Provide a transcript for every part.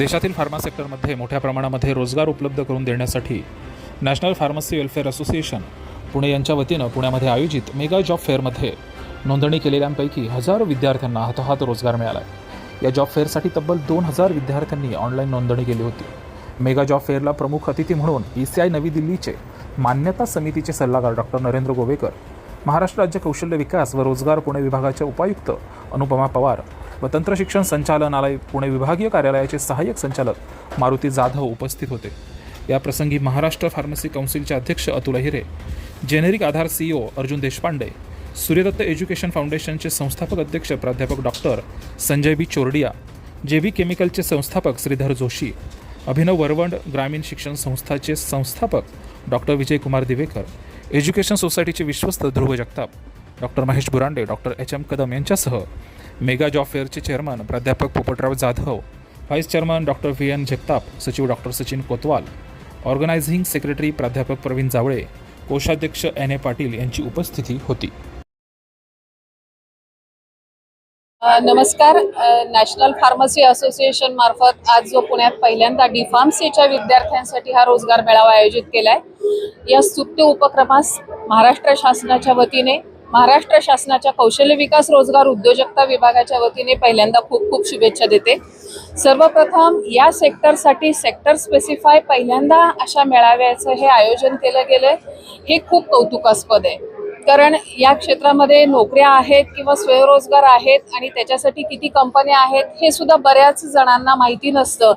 देशातील फार्मा सेक्टरमध्ये मोठ्या प्रमाणामध्ये रोजगार उपलब्ध करून देण्यासाठी national pharmacy welfare association Pune यांच्या वतीनं पुण्यामध्ये आयोजित मेगा जॉब फेअरमध्ये नोंदणी केलेल्यांपैकी हजारो विद्यार्थ्यांना हातोहात रोजगार मिळाला आहे या जॉब फेअरसाठी तब्बल दोन हजार विद्यार्थ्यांनी ऑनलाईन नोंदणी केली होती. मेगा जॉब फेअरला प्रमुख अतिथी म्हणून ई सी आय नवी दिल्लीचे मान्यता समितीचे सल्लागार डॉक्टर नरेंद्र गोवेकर महाराष्ट्र राज्य कौशल्य विकास व रोजगार पुणे विभागाचे उपायुक्त अनुपमा पवार व तंत्रशिक्षण संचालनालय पुणे विभागीय कार्यालयाचे सहाय्यक संचालक मारुती जाधव उपस्थित होते. या प्रसंगी महाराष्ट्र फार्मसी काउन्सिलचे अध्यक्ष Atul Ahire generic Aadhaar CEO Arjun Deshpande Suryadatta education फाउंडेशनचे संस्थापक अध्यक्ष प्राध्यापक डॉक्टर संजय बी. चोरडिया जे बी केमिकलचे संस्थापक श्रीधर जोशी अभिनव वरवंड ग्रामीण शिक्षण संस्थाचे संस्थापक डॉक्टर विजयकुमार दिवेकर एज्युकेशन सोसायटीचे विश्वस्त Dhruv Jagtap doctor Mahesh Burande doctor H. M. Kadam यांच्यासह मेगा जॉब फेअरचे चेअरमन प्राध्यापक Popatrao Jadhav vice chairman doctor V N Jagtap सचिव doctor Sachin Kotwal organising secretary प्राध्यापक प्रवीण जावळे कोषाध्यक्ष एन ए पाटील यांची उपस्थिती होती. नमस्कार. नॅशनल फार्मसी असोसिएशन मार्फत आज जो पुण्यात पहिल्यांदा डीफार्मसीच्या विद्यार्थ्यांसाठी हा रोजगार मेळावा आयोजित केला आहे या स्तुत्य उपक्रमास महाराष्ट्र शासनाच्या वतीने महाराष्ट्र शासनाच्या कौशल्य विकास रोजगार उद्योजकता विभागाच्या वतीने पहिल्यांदा खूप खूप शुभेच्छा देते. सर्वप्रथम या सेक्टरसाठी सेक्टर स्पेसिफाय पहिल्यांदा अशा मेळाव्याचं हे आयोजन केलं गेलं हे खूप कौतुकास्पद आहे. कारण या क्षेत्रामध्ये नोकऱ्या आहेत किंवा स्वयंरोजगार आहेत आणि त्याच्यासाठी किती कंपन्या आहेत हे सुद्धा बऱ्याच जणांना माहिती नसतं.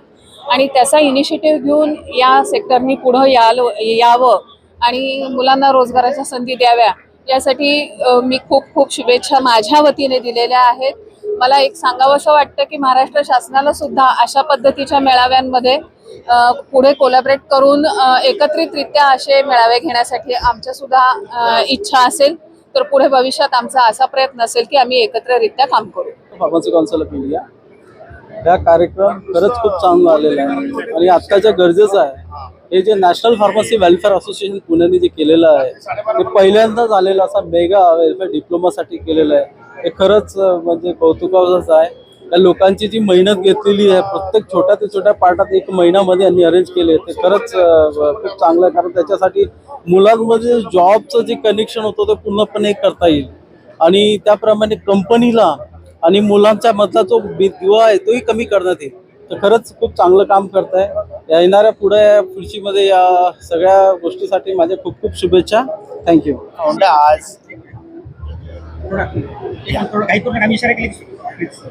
आणि त्याचा इनिशिएटिव्ह घेऊन या सेक्टरनी पुढं याल यावं आणि मुलांना रोजगाराच्या संधी द्याव्या. यासाठी मी खूप खूप शुभेच्छा माझ्या वतीने दिलेल्या आहेत. मला एक सांगावंसं वाटतं की महाराष्ट्र शासनाला सुद्धा अशा पद्धतीच्या मेळाव्यांमध्ये पुढे कोलॅबरेट करून एकत्रितरित्या असे मेळावे घेण्यासाठी आमच्या सुद्धा इच्छा असेल तर पुढे भविष्यात आमचा असा प्रयत्न असेल की आम्ही एकत्ररित्या काम करू. फार्मसी ऑफ इंडिया हा कार्यक्रम खरंच खूप चांगला आलेला आहे. आणि आत्ताच्या गरजेचं आहे. हे जे नॅशनल फार्मसी वेलफेअर असोसिएशन पुण्याने जे केलेलं आहे ते पहिल्यांदाच आलेलं असा मेगा वेलफेअर डिप्लोमासाठी केलेलं आहे. हे खरंच म्हणजे कौतुकाचं आहे. त्या लोकांची जी मेहनत घेतलेली आहे प्रत्येक छोट्या ते छोट्या पार्टात एक महिन्यामध्ये यांनी अरेंज केले ते खरंच खूप चांगलं आहे. कारण त्याच्यासाठी मुलांमध्ये जॉबचं जे कनेक्शन होतं ते पूर्णपणे करता येईल. आणि त्याप्रमाणे कंपनीला आणि मुलांच्या मधला जो दिवा आहे तोही कमी करण्यात येईल. तर खरंच खूप चांगलं काम करताय. या येणाऱ्या पुढे पुढचीमध्ये या सगळ्या गोष्टीसाठी माझ्या खूप खूप शुभेच्छा. थँक्यू होंडा आज. या, थोडं काही करून आम्ही इशारा केली प्लीज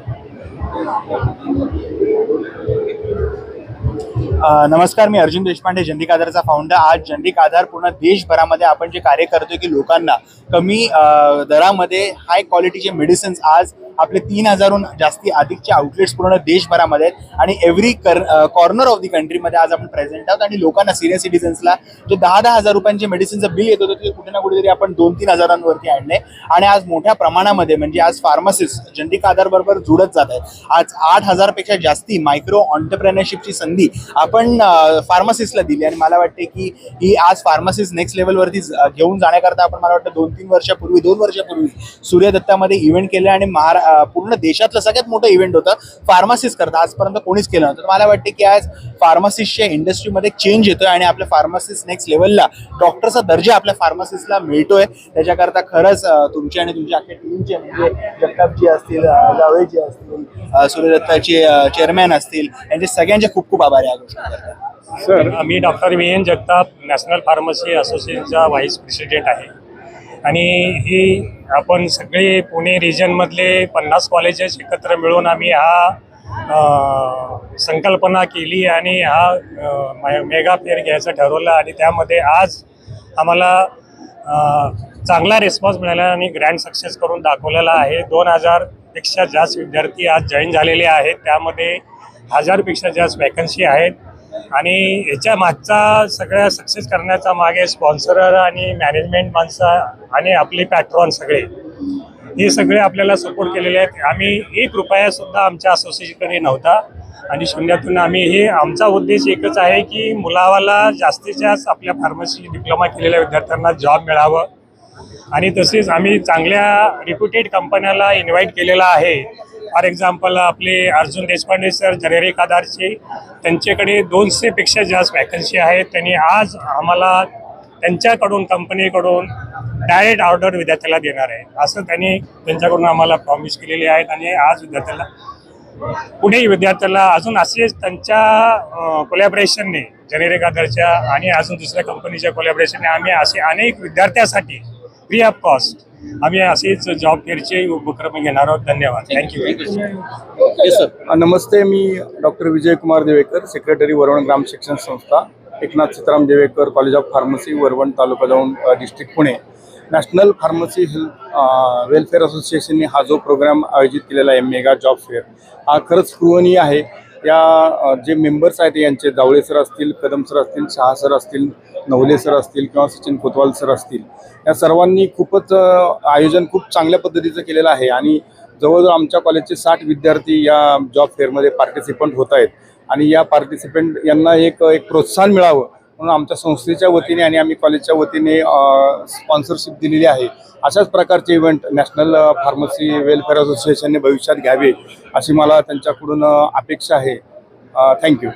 अ, नमस्कार मी अर्जुन देशपांडे जंदिक आधारचा फाउंडर आज जंदिक आधार पूर्ण देशभरामध्ये आपण जे कार्य करतोय की लोकांना कमी दरामध्ये हाय क्वालिटीचे मेडिसिन्स आज आपले तीन हजारहून जास्ती अधिकचे आउटलेट्स पूर्ण देशभरामध्ये आहेत. आणि एव्हरी कॉर्नर ऑफ दी कंट्रीमध्ये आज आपण प्रेझेंट आहोत. आणि लोकांना सिनियर सिटीजन्सला जे दहा दहा हजार रुपयांचे मेडिसिनचं बिल येत होतं ते कुठे ना कुठेतरी आपण दोन तीन हजारांवरती आणले. आणि आज मोठ्या प्रमाणामध्ये म्हणजे आज फार्मासिस्ट जंदिक आधारबरोबर जुडत जात आहेत. आज आठ हजारपेक्षा जास्ती मायक्रो ऑन्टरप्रेनरशिपची संधी आपण फार्मासिस्टला दिली. आणि मला वाटते की ही आज फार्मासिस्ट नेक्स्ट लेवलवरती घेऊन जाण्याकरता आपण मला वाटतं दोन तीन वर्षापूर्वी दोन वर्षापूर्वी सूर्यदत्तामध्ये इव्हेंट केले आणि महारा पूर्ण देशातलं सगळ्यात मोठं इव्हेंट होतं. फार्मसिस्ट करता. आजपर्यंत कोणीच केलं नव्हतं. मला वाटते की आज फार्मसिस्टच्या इंडस्ट्रीमध्ये चेंज येतोय आणि आपल्या फार्मसिस्ट नेक्स्ट लेवलला डॉक्टरचा दर्जा आपल्या फार्मसिस्टला मिळतोय. त्याच्याकरता खरंच तुमचे आणि तुमच्या अख्ख्या टीमचे म्हणजे जगतापजी असतील अं, जावळेजी असतील सूर्यदत्ताचे चेअरमॅन असतील यांचे सगळ्यांचे खूप खूप आभार आहे या गोष्टी सर मी doctor V N Jagtap national pharmacy असोसिएशनचा vice president आहे. आणि ही आपण सगळे पुणे रिजनमधले पन्नास कॉलेजेस एकत्र मिळून आम्ही हा संकल्पना केली आणि हा मेगा फेअर घ्यायचं ठरवलं आणि त्यामध्ये आज आम्हाला चांगला रिस्पॉन्स मिळाला आणि ग्रँड सक्सेस करून दाखवलेला आहे. दोन हजारपेक्षा जास्त विद्यार्थी आज जॉईन झालेले आहेत. त्यामध्ये हजारपेक्षा जास्त वॅकन्सी आहेत. आणि ह्याच्या मागचा सगळ्या सक्सेस करण्याचा मागे स्पॉन्सर आणि मॅनेजमेंट माणसं आणि आपले पॅट्रॉन सगळे हे सगळे आपल्याला सपोर्ट केलेले आहेत. आम्ही एक रुपयासुद्धा आमच्या असोसिएशनकडे नव्हता आणि शून्यातून आम्ही हे आमचा उद्देश एकच आहे की मुलावाला जास्तीत जास्त आपल्या फार्मसी डिप्लोमा केलेल्या विद्यार्थ्यांना जॉब मिळावं. आणि तसेच आम्ही चांगल्या रिप्युटेड कंपन्याला इन्व्हाइट केलेला आहे. फॉर एक्झाम्पल आपले अर्जुन देशपांडे सर जेनेरिक आधारचे त्यांच्याकडे दोनशेपेक्षा जास्त वॅकन्सी आहेत. त्यांनी आज आम्हाला त्यांच्याकडून कंपनीकडून डायरेक्ट ऑर्डर विद्यार्थ्याला देणार आहे. असं त्यांनी त्यांच्याकडून आम्हाला प्रॉमिस केलेली आहेत आणि आज विद्यार्थ्याला पुढे विद्यार्थ्याला अजून असेच त्यांच्या कोलॅबरेशनने जेनेरिक आधारच्या आणि अजून दुसऱ्या कंपनीच्या कोलॅबरेशनने आम्ही असे अनेक विद्यार्थ्यासाठी फ्री ऑफ कॉस्ट आम्ही असेच जॉब फेअरचे उपक्रम घेणार आहोत. धन्यवाद. थँक्यू येस सर नमस्ते मी डॉक्टर विजयकुमार देवेकर सेक्रेटरी वरवण ग्राम शिक्षण संस्था Eknath Sitaram Devekar college of pharmacy Varvand taluka जाऊन district Pune. National pharmacy health welfare असोसिएशनने हा जो प्रोग्राम आयोजित केलेला आहे मेगा जॉब फेअर हा खरंच स्पृहणीय आहे. या जे मेंबर्स आहेत यांचे जावळे सर असतील कदम सर असतील शहा सर असतील नवले सर असतील किंवा सचिन कोतवाल सर असतील या सर्वांनी खूपच आयोजन खूप चांगल्या पद्धतीचं केलेलं आहे. आणि जवळजवळ आमच्या कॉलेजचे साठ विद्यार्थी या जॉब फेअरमध्ये पार्टिसिपंट होत आहेत. आणि या पार्टिसिपंट यांना एक एक प्रोत्साहन मिळावं म्हणून आमच्या संस्थेच्या वतीने आणि आम्ही कॉलेजच्या वतीने स्पॉन्सरशिप दिलेली आहे. अशाच प्रकारचे इव्हेंट नॅशनल फार्मसी वेलफेअर असोसिएशनने भविष्यात घ्यावे अशी मला त्यांच्याकडून अपेक्षा आहे. थँक्यू